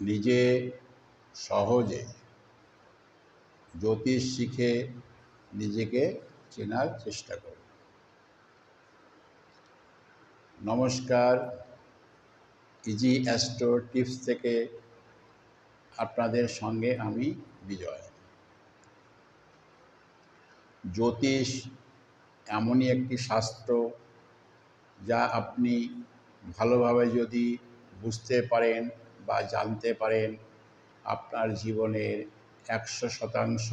নিজে সহজে জ্যোতিষ শিখে নিজেকে চেনার চেষ্টা করুন। নমস্কার ইজি অ্যাস্ট্রো টিপস থেকে আপনাদের সঙ্গে আমি বিজয়। জ্যোতিষ এমনই একটি শাস্ত্র যা আপনি ভালোভাবে যদি বুঝতে পারেন বা জানতে পারেন আপনার জীবনের একশো শতাংশ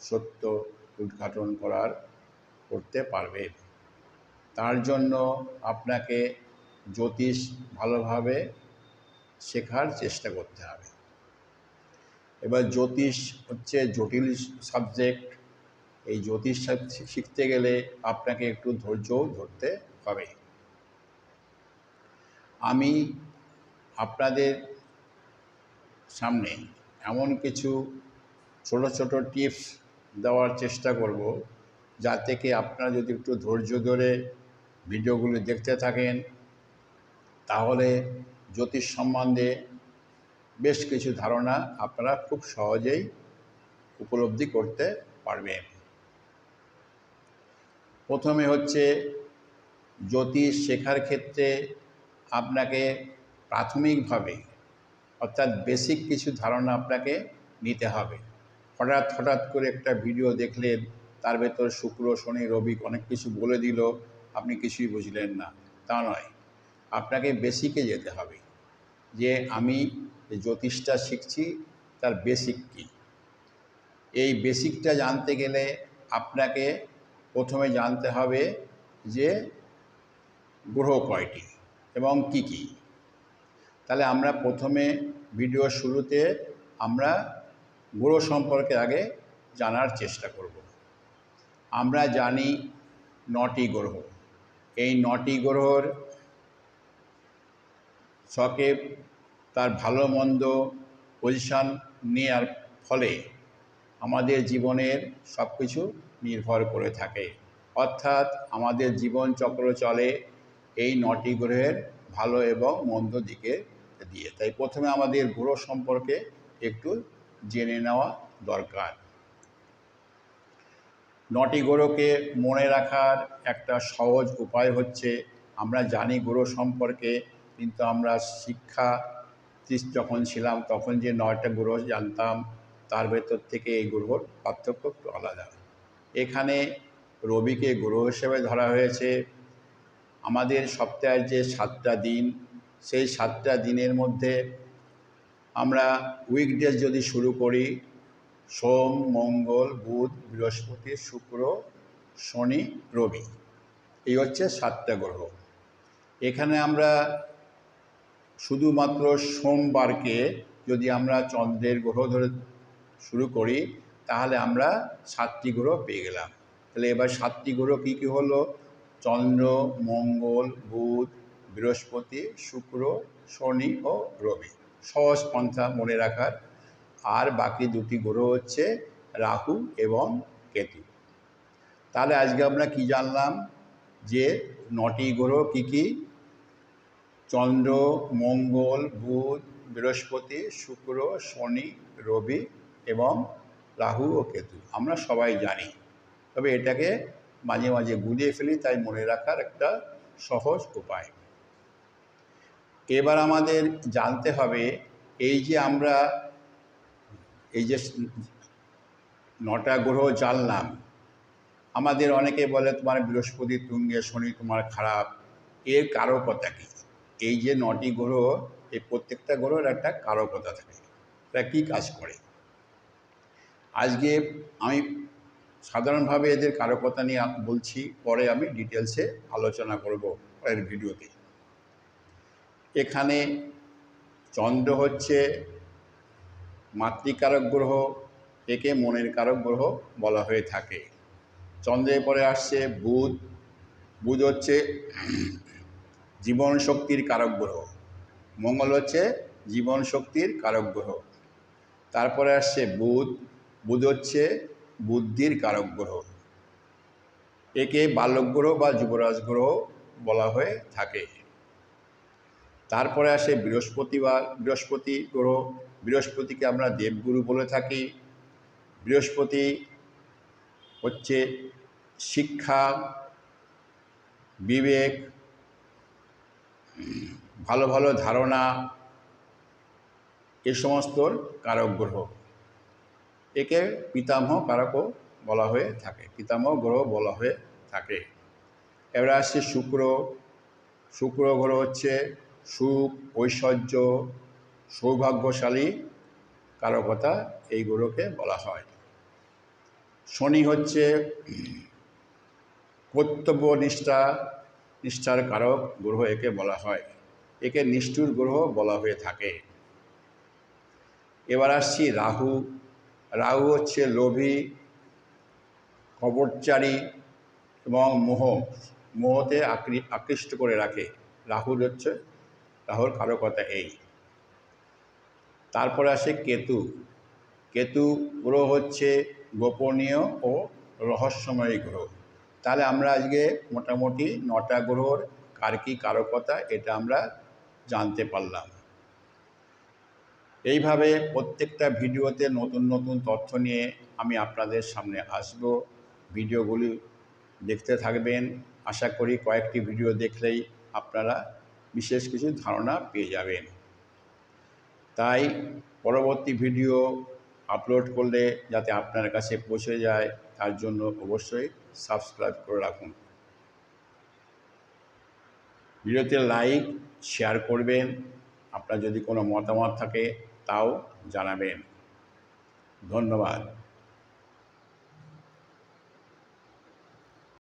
সত্য উদ্ঘাটন করার করতে পারবেন। তার জন্য আপনাকে জ্যোতিষ ভালোভাবে শেখার চেষ্টা করতে হবে। এবার জ্যোতিষ হচ্ছে জটিল সাবজেক্ট। এই জ্যোতিষ শিখতে গেলে আপনাকে একটু ধৈর্যও ধরতে হবে। আমি আপনাদের সামনে এমন কিছু ছোট ছোট টিপস দেওয়ার চেষ্টা করব যা থেকে আপনারা যদি একটু ধৈর্য ধরে ভিডিওগুলো দেখতে থাকেন, তাহলে জ্যোতিষ সম্বন্ধে বেশ কিছু ধারণা আপনারা খুব সহজেই উপলব্ধি করতে পারবেন। প্রথমে হচ্ছে জ্যোতিষ শেখার ক্ষেত্রে আপনাকে প্রাথমিকভাবে অর্থাৎ বেসিক কিছু ধারণা আপনাকে নিতে হবে। হঠাৎ হঠাৎ করে একটা ভিডিও দেখলেন, তার ভেতর শুক্র, শনি, রবি অনেক কিছু বলে দিল, আপনি কিছুই বুঝলেন না। তা নয়। আপনাকে বেসিকে যেতে হবে যে আমি জ্যোতিষটা শিখছি, তার বেসিক কী? এই বেসিকটা জানতে গেলে আপনাকে প্রথমে জানতে হবে যে গ্রহ কয়টি এবং কি কি। তাহলে আমরা প্রথমে ভিডিও শুরুতে আমরা গ্রহ সম্পর্কে আগে জানার চেষ্টা করব। আমরা জানি নটি গ্রহ। এই নটি গ্রহর ছকে তার ভালো মন্দ পজিশান নেওয়ার ফলে আমাদের জীবনের সব কিছু নির্ভর করে থাকে। অর্থাৎ আমাদের জীবন চক্র চলে এই নটি গ্রহের ভালো এবং মন্দ দিকে দিয়ে। তাই প্রথমে আমাদের গ্রহ সম্পর্কে একটু জেনে নেওয়া দরকার। নটি গ্রহকে মনে রাখার একটা সহজ উপায় হচ্ছে, আমরা জানি গ্রহ সম্পর্কে, কিন্তু আমরা শিক্ষা যখন ছিলাম, তখন যে নয়টা গ্রহ জানতাম, তার ভেতর থেকে এই গ্রহর পার্থক্য একটু আলাদা। এখানে রবিকে গ্রহ হিসেবে ধরা হয়েছে। আমাদের সপ্তাহের যে সাতটা দিন সেই সাতটা দিনের মধ্যে আমরা উইকডেজ যদি শুরু করি, সোম, মঙ্গল, বুধ, বৃহস্পতি, শুক্র, শনি, রবি। এই হচ্ছে সাতটা গ্রহ। এখানে আমরা শুধুমাত্র সোমবারকে যদি আমরা চন্দ্রের গ্রহ ধরে শুরু করি, তাহলে আমরা সাতটি গ্রহ পেয়ে গেলাম। তাহলে এবার সাতটি গ্রহ কী কী হলো? চন্দ্র, মঙ্গল, বুধ বৃহস্পতি, শুক্র, শনি ও রবি। সহজ পন্থা মনে রাখার। আর বাকি দুটি গ্রহ হচ্ছে রাহু এবং কেতু। তাহলে আজকে আমরা কি জানলাম? যে নটি গ্রহ কী কী? চন্দ্র, মঙ্গল, বুধ, বৃহস্পতি, শুক্র, শনি, রবি এবং রাহু ও কেতু। আমরা সবাই জানি। তবে এটাকে মাঝে মাঝে গুলিয়ে ফেলি, তাই মনে রাখার একটা সহজ উপায়। এবার আমাদের জানতে হবে এই যে আমরা এই যে নটা গ্রহ জানলাম, আমাদের অনেকে বলে তোমার বৃহস্পতি, তুঙ্গে, শনি তোমার খারাপ, এর কারকতা কী? এই যে নটি গ্রহ, এই প্রত্যেকটা গ্রহের একটা কারকতা থাকে, তারা কী কাজ করে? আজকে আমি সাধারণভাবে এদের কারকতা নিয়ে বলছি, পরে আমি ডিটেলসে আলোচনা করব পরের ভিডিওতে। এখানে চন্দ্র হচ্ছে মাতৃকারক গ্রহ, একে মনের কারক গ্রহ বলা হয়ে থাকে। চন্দ্রের পরে আসছে বুধ। বুধ হচ্ছে জীবন শক্তির কারক গ্রহ। মঙ্গল হচ্ছে জীবন শক্তির কারক গ্রহ। তারপরে আসছে বুধ। বুধ হচ্ছে বুদ্ধির কারক গ্রহ। একে বালক গ্রহ বা যুবরাজ গ্রহ বলা হয়ে থাকে। তারপরে আসে বৃহস্পতিবার বৃহস্পতি গ্রহ। বৃহস্পতিকে আমরা দেবগুরু বলে থাকি। বৃহস্পতি হচ্ছে শিক্ষা, বিবেক, ভালো ভালো ধারণা, এ সমস্ত কারক গ্রহ। একে পিতামহ কারকও বলা হয়ে থাকে। পিতামহ গ্রহ বলা হয়ে থাকে। এবার আসছে শুক্র। শুক্র গ্রহ হচ্ছে সুখ ঐশ্বর্য সৌভাগ্যশালী কারকতা এই গ্রহকে বলা হয়। শনি হচ্ছে কর্তব্য নিষ্ঠা, নিষ্ঠার কারক গ্রহ একে বলা হয়। একে নিষ্ঠুর গ্রহ বলা হয়ে থাকে। এবার আসছি রাহু। রাহু হচ্ছে লোভী, কবরচারী এবং মোহ। মোহতে আকৃ- আকৃষ্ট করে রাখে। রাহুর হচ্ছে রাহুর কারকতা এই। তারপরে আসে কেতু। কেতু গ্রহ হচ্ছে গোপনীয় ও রহস্যময় গ্রহ। তাহলে আমরা আজকে মোটামুটি নটা গ্রহর কার কী কারকতা এটা আমরা জানতে পারলাম। এইভাবে প্রত্যেকটা ভিডিওতে নতুন নতুন তথ্য নিয়ে আমি আপনাদের সামনে আসব। ভিডিওগুলি দেখতে থাকবেন। আশা করি কয়েকটি ভিডিও দেখলেই আপনারা বিশেষ কিছু ধারণা পেয়ে যাবেন। তাই পরবর্তী ভিডিও আপলোড করলে যাতে আপনার কাছে পৌঁছে যায়, তার জন্য অবশ্যই সাবস্ক্রাইব করে রাখুন। ভিডিওতে লাইক, শেয়ার করবেন। আপনার যদি কোনো মতামত থাকে, তাও জানাবেন। ধন্যবাদ।